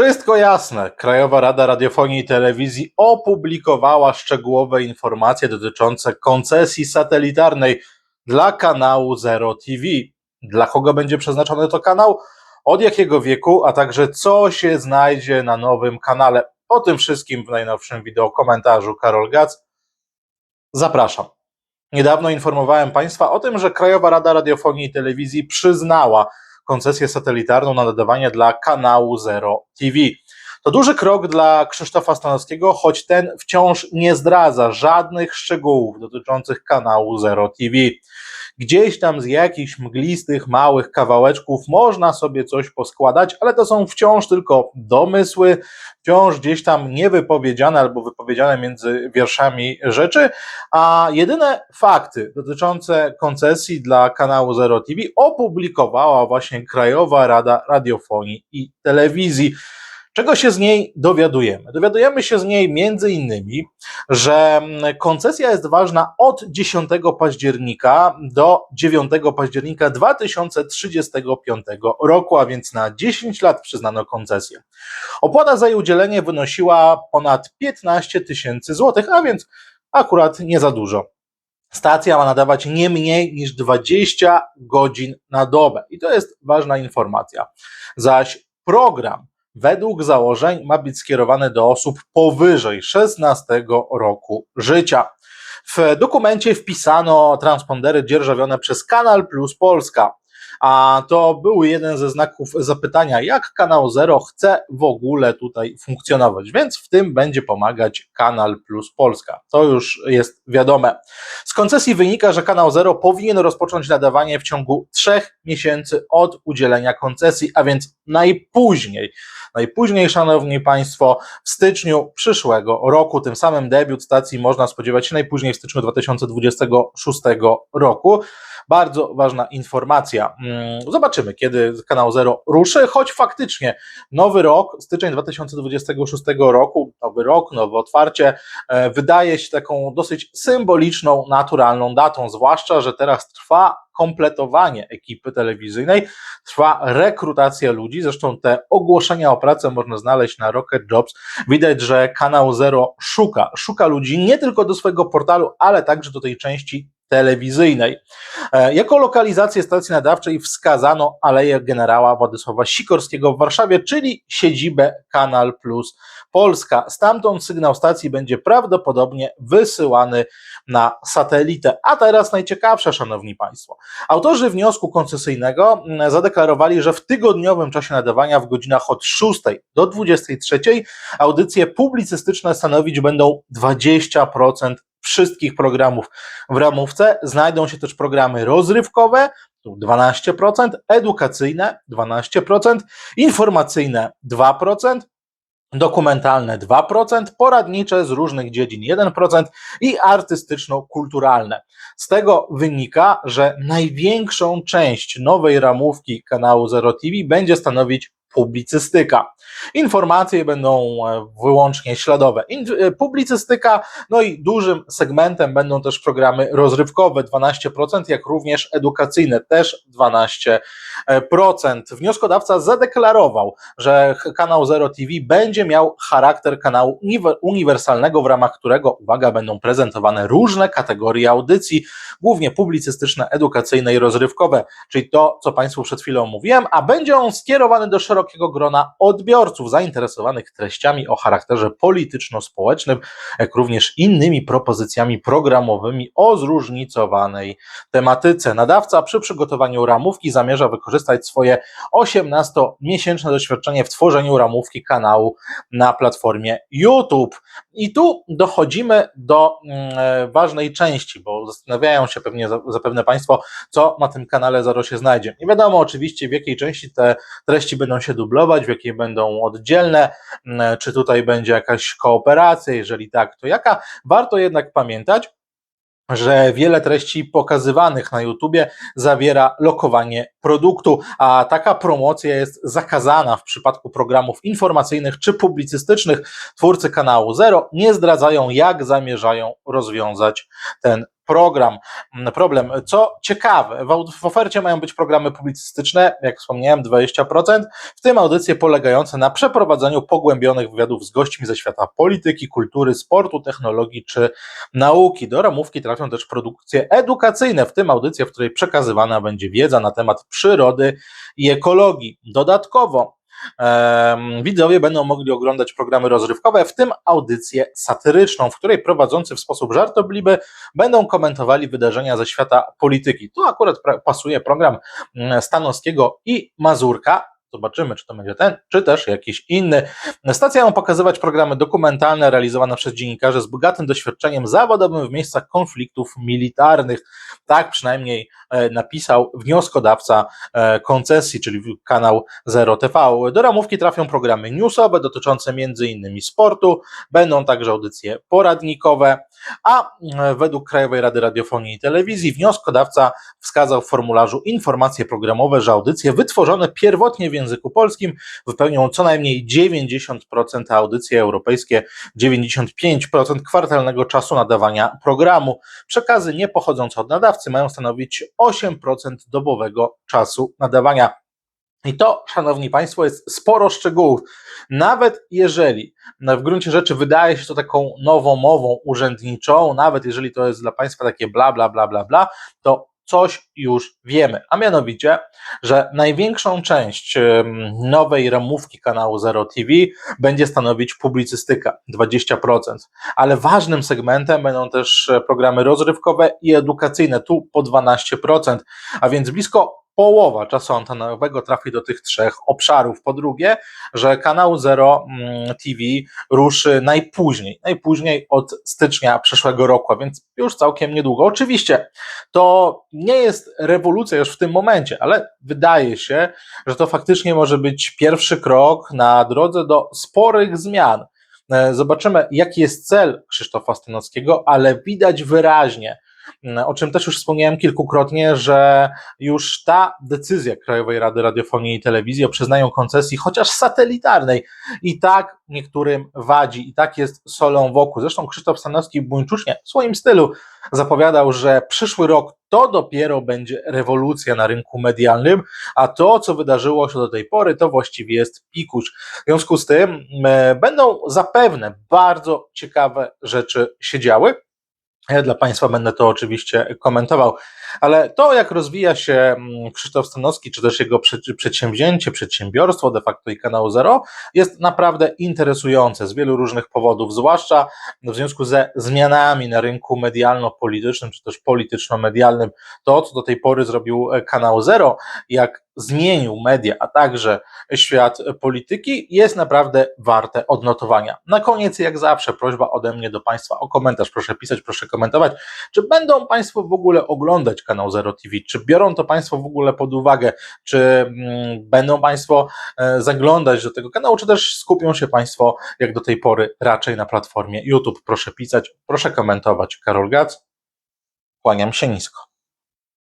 Wszystko jasne. Krajowa Rada Radiofonii i Telewizji opublikowała szczegółowe informacje dotyczące koncesji satelitarnej dla kanału Zero TV. Dla kogo będzie przeznaczony to kanał? Od jakiego wieku, a także co się znajdzie na nowym kanale? O tym wszystkim w najnowszym wideo komentarzu Karol Gac. Zapraszam. Niedawno informowałem Państwa o tym, że Krajowa Rada Radiofonii i Telewizji przyznała koncesję satelitarną na nadawanie dla kanału Zero TV. To duży krok dla Krzysztofa Stanowskiego, choć ten wciąż nie zdradza żadnych szczegółów dotyczących kanału Zero TV. Gdzieś tam z jakichś mglistych, małych kawałeczków można sobie coś poskładać, ale to są wciąż tylko domysły, wciąż gdzieś tam niewypowiedziane albo wypowiedziane między wierszami rzeczy, a jedyne fakty dotyczące koncesji dla kanału Zero TV opublikowała właśnie Krajowa Rada Radiofonii i Telewizji. Czego się z niej dowiadujemy? Dowiadujemy się z niej między innymi, że koncesja jest ważna od 10 października do 9 października 2035 roku, a więc na 10 lat przyznano koncesję. Opłata za jej udzielenie wynosiła ponad 15 tysięcy złotych, a więc akurat nie za dużo. Stacja ma nadawać nie mniej niż 20 godzin na dobę. I to jest ważna informacja. Zaś program według założeń ma być skierowany do osób powyżej 16 roku życia. W dokumencie wpisano transpondery dzierżawione przez Kanal Plus Polska. A to był jeden ze znaków zapytania, jak kanał Zero chce w ogóle tutaj funkcjonować, więc w tym będzie pomagać Kanal Plus Polska. To już jest wiadome. Z koncesji wynika, że kanał Zero powinien rozpocząć nadawanie w ciągu trzech miesięcy od udzielenia koncesji, a więc najpóźniej, najpóźniej, szanowni Państwo, w styczniu przyszłego roku. Tym samym debiut stacji można spodziewać się najpóźniej w styczniu 2026 roku. Bardzo ważna informacja. Mm, zobaczymy, kiedy kanał Zero ruszy, choć faktycznie nowy rok, styczeń 2026 roku, nowy rok, nowe otwarcie, e, wydaje się taką dosyć symboliczną, naturalną datą, zwłaszcza, że teraz trwa kompletowanie ekipy telewizyjnej, trwa rekrutacja ludzi, zresztą te ogłoszenia o pracę można znaleźć na Rocket Jobs. Widać, że kanał Zero szuka, szuka ludzi nie tylko do swojego portalu, ale także do tej części telewizyjnej. E, jako lokalizację stacji nadawczej wskazano Aleję Generała Władysława Sikorskiego w Warszawie, czyli siedzibę Kanal Plus Polska. Stamtąd sygnał stacji będzie prawdopodobnie wysyłany na satelitę. A teraz najciekawsze, szanowni państwo. Autorzy wniosku koncesyjnego mm, zadeklarowali, że w tygodniowym czasie nadawania w godzinach od 6 do 23 audycje publicystyczne stanowić będą 20% wszystkich programów w ramówce. Znajdą się też programy rozrywkowe, tu 12%, edukacyjne 12%, informacyjne 2%, dokumentalne 2%, poradnicze z różnych dziedzin 1% i artystyczno-kulturalne. Z tego wynika, że największą część nowej ramówki kanału Zero TV będzie stanowić publicystyka. Informacje będą e, wyłącznie śladowe. E, publicystyka, no i dużym segmentem będą też programy rozrywkowe 12%, jak również edukacyjne też 12%. Wnioskodawca zadeklarował, że kanał Zero TV będzie miał charakter kanału uniwersalnego, w ramach którego, uwaga, będą prezentowane różne kategorie audycji, głównie publicystyczne, edukacyjne i rozrywkowe, czyli to, co Państwu przed chwilą mówiłem, a będzie on skierowany do szerokiego grona odbiorców zainteresowanych treściami o charakterze polityczno-społecznym, jak również innymi propozycjami programowymi o zróżnicowanej tematyce. Nadawca przy przygotowaniu ramówki zamierza wykorzystać swoje 18-miesięczne doświadczenie w tworzeniu ramówki kanału na platformie YouTube. I tu dochodzimy do mm, e, ważnej części, bo zastanawiają się pewnie zapewne Państwo, co na tym kanale Zaro się znajdzie. Nie wiadomo oczywiście, w jakiej części te treści będą się dublować, w jakiej będą oddzielne, czy tutaj będzie jakaś kooperacja, jeżeli tak, to jaka. Warto jednak pamiętać, że wiele treści pokazywanych na YouTubie zawiera lokowanie produktu, a taka promocja jest zakazana w przypadku programów informacyjnych czy publicystycznych. Twórcy kanału Zero nie zdradzają, jak zamierzają rozwiązać ten program, mm, problem. Co ciekawe, w, ofercie mają być programy publicystyczne, jak wspomniałem, 20%, w tym audycje polegające na przeprowadzaniu pogłębionych wywiadów z gośćmi ze świata polityki, kultury, sportu, technologii czy nauki. Do ramówki trafią też produkcje edukacyjne, w tym audycje, w której przekazywana będzie wiedza na temat przyrody i ekologii. Dodatkowo widzowie będą mogli oglądać programy rozrywkowe, w tym audycję satyryczną, w której prowadzący w sposób żartobliwy będą komentowali wydarzenia ze świata polityki. Tu akurat pasuje program mm, Stanowskiego i Mazurka. Zobaczymy, czy to będzie ten, czy też jakiś inny. Stacja ma pokazywać programy dokumentalne realizowane przez dziennikarzy z bogatym doświadczeniem zawodowym w miejscach konfliktów militarnych. Tak przynajmniej napisał wnioskodawca e, koncesji, czyli kanał Zero TV. Do ramówki trafią programy newsowe dotyczące m.in. sportu, będą także audycje poradnikowe, a e, według Krajowej Rady Radiofonii i Telewizji wnioskodawca wskazał w formularzu informacje programowe, że audycje wytworzone pierwotnie w języku polskim wypełnią co najmniej 90% a audycje europejskie, 95% kwartalnego czasu nadawania programu. Przekazy nie pochodzące od nadawcy mają stanowić 8% dobowego czasu nadawania. I to, szanowni państwo, jest sporo szczegółów. Nawet jeżeli no, w gruncie rzeczy wydaje się to taką nową mową urzędniczą, nawet jeżeli to jest dla państwa takie bla, bla, bla, bla, bla, to coś już wiemy. A mianowicie, że największą część nowej ramówki kanału Zero TV będzie stanowić publicystyka 20%, ale ważnym segmentem będą też programy rozrywkowe i edukacyjne, tu po 12%, a więc blisko połowa czasu antenowego trafi do tych trzech obszarów. Po drugie, że kanał Zero mm, TV ruszy najpóźniej, najpóźniej od stycznia przyszłego roku, a więc już całkiem niedługo. Oczywiście to nie jest rewolucja już w tym momencie, ale wydaje się, że to faktycznie może być pierwszy krok na drodze do sporych zmian. E, Zobaczymy, jaki jest cel Krzysztofa Stanowskiego, ale widać wyraźnie, o czym też już wspomniałem kilkukrotnie, że już ta decyzja Krajowej Rady Radiofonii i Telewizji o przyznaniu koncesji, chociaż satelitarnej, i tak niektórym wadzi, i tak jest solą wokół. Zresztą Krzysztof Stanowski buńczucznie w swoim stylu zapowiadał, że przyszły rok to dopiero będzie rewolucja na rynku medialnym, a to, co wydarzyło się do tej pory, to właściwie jest pikuś. W związku z tym e, będą zapewne bardzo ciekawe rzeczy się działy. Dla Państwa będę to oczywiście komentował, ale to, jak rozwija się mm, Krzysztof Stanowski, czy też jego prze- przedsięwzięcie, przedsiębiorstwo de facto i kanał Zero, jest naprawdę interesujące z wielu różnych powodów, zwłaszcza w związku ze zmianami na rynku medialno-politycznym, czy też polityczno-medialnym. To, co do tej pory zrobił e, kanał Zero, jak zmienił media, a także świat polityki, jest naprawdę warte odnotowania. Na koniec, jak zawsze, prośba ode mnie do Państwa o komentarz. Proszę pisać, proszę komentować. Czy będą Państwo w ogóle oglądać kanał Zero TV? Czy biorą to Państwo w ogóle pod uwagę? Czy mm, będą Państwo e, zaglądać do tego kanału, czy też skupią się Państwo, jak do tej pory, raczej na platformie YouTube? Proszę pisać, proszę komentować. Karol Gac, kłaniam się nisko.